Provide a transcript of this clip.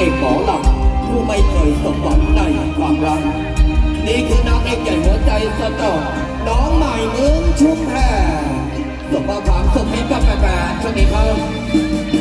เอกหมอหลักผู้ไม่เคยสมหวังในความรัก นี่คือนางเอกใหญ่หัวใจสตอน้องใหม่เมืองชุมแพรสมบัติความสุขให้กับแฟๆช่วงนี้ครับ